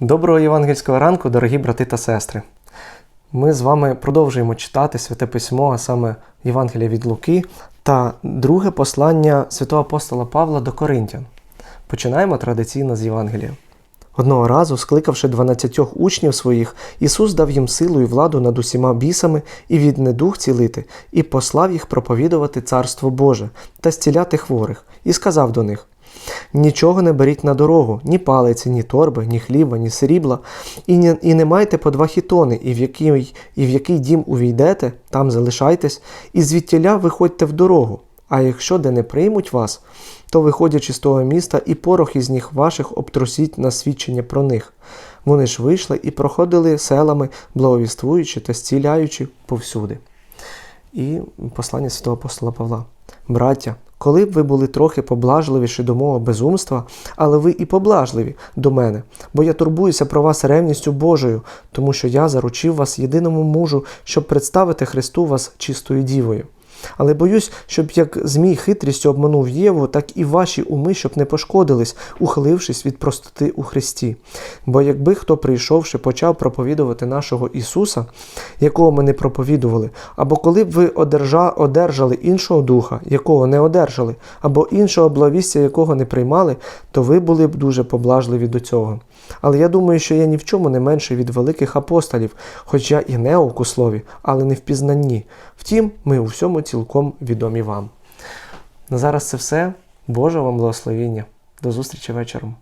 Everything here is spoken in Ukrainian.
Доброго євангельського ранку, дорогі брати та сестри. Ми з вами продовжуємо читати Святе Письмо, а саме Євангелія від Луки та друге послання святого апостола Павла до Коринтян. Починаємо традиційно з Євангелія. Одного разу, скликавши дванадцятьох учнів своїх, Ісус дав їм силу і владу над усіма бісами і від недух цілити, і послав їх проповідувати Царство Боже та зціляти хворих, і сказав до них: Нічого не беріть на дорогу, ні палиці, ні торби, ні хліба, ні срібла, і, не, і не майте по два хітони, і в, який, і в який дім увійдете, там залишайтесь, і звідтіля виходьте в дорогу. А якщо де не приймуть вас, то виходячи з того міста, і порох із них ваших обтрусіть на свідчення про них. Вони ж вийшли і проходили селами, благовіствуючи та зціляючи повсюди. І послання святого апостола Павла. Браття, коли б ви були трохи поблажливіші до мого безумства, але ви і поблажливі до мене, бо я турбуюся про вас ревністю Божою, тому що я заручив вас єдиному мужу, щоб представити Христу вас чистою дівою. Але боюсь, щоб як Змій хитрістю обманув Єву, так і ваші уми, щоб не пошкодились, ухилившись від простоти у Христі. Бо якби хто прийшовши, почав проповідувати нашого Ісуса, якого ми не проповідували, або коли б ви одержа, одержали іншого духа, якого не одержали, або іншого благовістя, якого не приймали, то ви були б дуже поблажливі до цього. Але я думаю, що я ні в чому не менший від великих апостолів, хоч я і неук у слові, але не в пізнанні. Втім, ми у всьому цілком відомі вам. На зараз це все. Боже вам благословіння. До зустрічі вечором.